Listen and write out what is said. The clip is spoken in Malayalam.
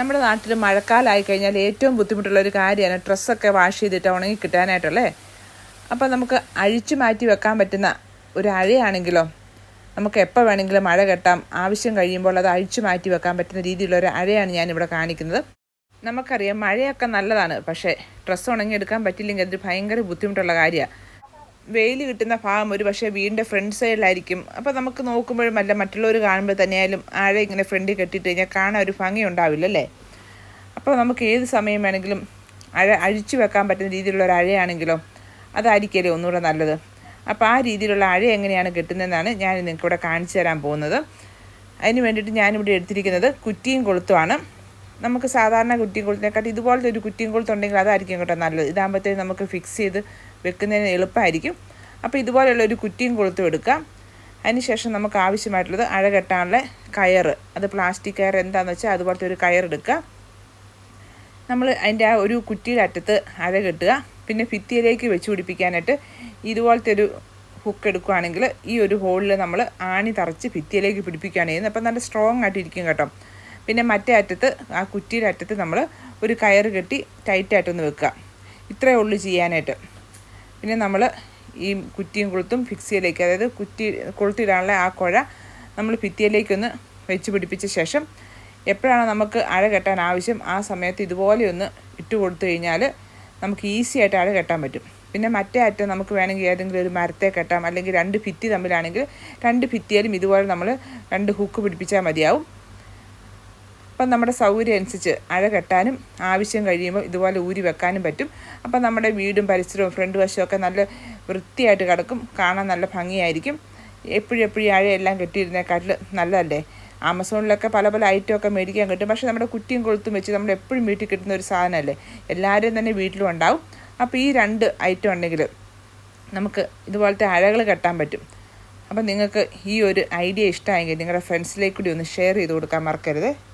നമ്മുടെ നാട്ടിൽ മഴക്കാലമായി കഴിഞ്ഞാൽ ഏറ്റവും ബുദ്ധിമുട്ടുള്ള ഒരു കാര്യമാണ് ഡ്രസ്സൊക്കെ വാഷ് ചെയ്തിട്ട് ഉണങ്ങി കിട്ടാനായിട്ടല്ലേ അപ്പോൾ നമുക്ക് അഴിച്ചു മാറ്റി വെക്കാൻ പറ്റുന്ന ഒരു അഴയാണെങ്കിലോ നമുക്ക് എപ്പോൾ വേണമെങ്കിലും മഴ കെട്ടാം ആവശ്യം കഴിയുമ്പോൾ അത് അഴിച്ചു മാറ്റി വെക്കാൻ പറ്റുന്ന രീതിയിലുള്ള ഒരു അഴയാണ് ഞാനിവിടെ കാണിക്കുന്നത്. നമുക്കറിയാം മഴയൊക്കെ നല്ലതാണ് പക്ഷേ ഡ്രസ്സ് ഉണങ്ങിയെടുക്കാൻ പറ്റില്ലെങ്കിൽ അതൊരു ഭയങ്കര ബുദ്ധിമുട്ടുള്ള കാര്യമാണ്. വെയിൽ കിട്ടുന്ന ഭാഗം ഒരു പക്ഷേ വീടിന്റെ ഫ്രണ്ട് സൈഡിലായിരിക്കും. അപ്പോൾ നമുക്ക് നോക്കുമ്പോഴും അല്ല മറ്റുള്ളവർ കാണുമ്പോൾ തന്നെയായാലും ആഴ ഇങ്ങനെ ഫ്രണ്ടിൽ കെട്ടിയിട്ട് കഴിഞ്ഞാൽ കാണാൻ ഒരു ഭംഗി ഉണ്ടാവില്ലല്ലേ അപ്പോൾ നമുക്ക് ഏത് സമയം വേണമെങ്കിലും അഴ അഴിച്ചു വെക്കാൻ പറ്റുന്ന രീതിയിലുള്ള ഒരു അഴയാണെങ്കിലോ അതായിരിക്കല്ലേ ഒന്നുകൂടെ നല്ലത്. അപ്പോൾ ആ രീതിയിലുള്ള അഴ എങ്ങനെയാണ് കിട്ടുന്നതെന്നാണ് ഞാൻ നിങ്ങൾക്ക് ഇവിടെ കാണിച്ചു തരാൻ പോകുന്നത്. അതിന് വേണ്ടിയിട്ട് ഞാനിവിടെ എടുത്തിരിക്കുന്നത് കുറ്റിയും കൊളുത്തുമാണ് നമുക്ക് സാധാരണ കുറ്റിയും കൊളുത്തിനെക്കാട്ടി ഇതുപോലത്തെ ഒരു കുറ്റിയും കൊളുത്തുണ്ടെങ്കിൽ അതായിരിക്കും കേട്ടോ നല്ലത്. ഇതാകുമ്പോഴത്തേക്കും നമുക്ക് ഫിക്സ് ചെയ്ത് വെക്കുന്നതിന് എളുപ്പമായിരിക്കും. അപ്പോൾ ഇതുപോലെയുള്ള ഒരു കുറ്റിയും കൊളുത്തും എടുക്കാം. അതിനുശേഷം നമുക്ക് ആവശ്യമായിട്ടുള്ളത് അഴ കെട്ടാനുള്ള കയറ്. അത് പ്ലാസ്റ്റിക് കയർ എന്താണെന്ന് വെച്ചാൽ അതുപോലത്തെ ഒരു കയർ എടുക്കുക. നമ്മൾ അതിന്റെ ആ ഒരു കുറ്റിയുടെ അറ്റത്ത് അഴ കെട്ടുക. പിന്നെ ഭിത്തിയിലേക്ക് വെച്ച് പിടിപ്പിക്കാനായിട്ട് ഇതുപോലത്തെ ഒരു ഹുക്ക് എടുക്കുകയാണെങ്കിൽ ഈ ഒരു ഹോളിൽ നമ്മൾ ആണി തറച്ച് ഭിത്തിയിലേക്ക് പിടിപ്പിക്കുകയാണ് ചെയ്യുന്നത്. അപ്പം നല്ല സ്ട്രോങ് ആയിട്ടിരിക്കും കേട്ടോ. പിന്നെ മറ്റേ അറ്റത്ത് ആ കുറ്റിയുടെ അറ്റത്ത് നമ്മൾ ഒരു കയർ കെട്ടി ടൈറ്റായിട്ടൊന്ന് വെക്കുക. ഇത്രയേ ഉള്ളൂ ചെയ്യാനായിട്ട്. പിന്നെ നമ്മൾ ഈ കുറ്റിയും കൊളുത്തും ഫിക്സിയിലേക്ക് അതായത് കുറ്റി കൊളുത്തിടാനുള്ള ആ കുഴ നമ്മൾ ഭിത്തിയിലേക്കൊന്ന് വെച്ച് പിടിപ്പിച്ച ശേഷം എപ്പോഴാണ് നമുക്ക് അഴ കെട്ടാൻ ആവശ്യം ആ സമയത്ത് ഇതുപോലെ ഒന്ന് ഇട്ട് കൊടുത്തു കഴിഞ്ഞാൽ നമുക്ക് ഈസി ആയിട്ട് അഴ കെട്ടാൻ പറ്റും. പിന്നെ മറ്റേ അറ്റം നമുക്ക് വേണമെങ്കിൽ ഏതെങ്കിലും ഒരു മരത്തെ കെട്ടാം അല്ലെങ്കിൽ രണ്ട് ഭിത്തി തമ്മിലാണെങ്കിൽ രണ്ട് ഭിത്തിയാലും ഇതുപോലെ നമ്മൾ രണ്ട് ഹുക്ക് പിടിപ്പിച്ചാൽ മതിയാവും. അപ്പം നമ്മുടെ സൗകര്യം അനുസരിച്ച് അഴ കെട്ടാനും ആവശ്യം കഴിയുമ്പോൾ ഇതുപോലെ ഊരി വെക്കാനും പറ്റും. അപ്പം നമ്മുടെ വീടും പരിസരവും ഫ്രണ്ട് വശമൊക്കെ നല്ല വൃത്തിയായിട്ട് കിടക്കും. കാണാൻ നല്ല ഭംഗിയായിരിക്കും. എപ്പോഴും എപ്പോഴും അഴയെല്ലാം കെട്ടിയിരുന്നേക്കാട്ടിൽ നല്ലതല്ലേ? ആമസോണിലൊക്കെ പല പല ഐറ്റമൊക്കെ മേടിക്കാൻ കിട്ടും. പക്ഷേ നമ്മുടെ കുട്ടിയും കൊളുത്തും വെച്ച് നമ്മൾ എപ്പോഴും വീട്ടിൽ കിട്ടുന്ന ഒരു സാധനമല്ലേ? എല്ലാവരും തന്നെ വീട്ടിലും ഉണ്ടാവും. അപ്പോൾ ഈ രണ്ട് ഐറ്റം ഉണ്ടെങ്കിൽ നമുക്ക് ഇതുപോലത്തെ അഴകൾ കെട്ടാൻ പറ്റും. അപ്പം നിങ്ങൾക്ക് ഈ ഒരു ഐഡിയ ഇഷ്ടമായെങ്കിൽ നിങ്ങളുടെ ഫ്രണ്ട്സിലേക്ക് കൂടി ഒന്ന് ഷെയർ ചെയ്ത് കൊടുക്കാൻ മറക്കരുത്.